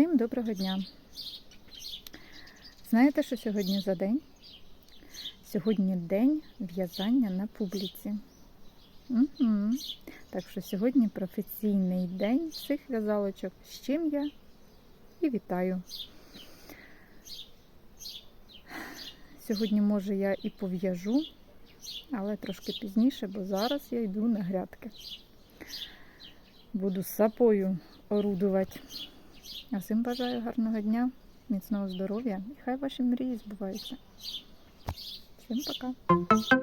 Всім доброго дня! Знаєте, що сьогодні за день? Сьогодні день в'язання на публіці. Угу. Так що сьогодні професійний день всіх в'язалочок, з чим я і вітаю. Сьогодні, може, я і пов'яжу, але трошки пізніше, бо зараз я йду на грядки. Буду сапою орудувати. А всім бажаю гарного дня, міцного здоров'я і хай ваші мрії збуваються. Всім пока!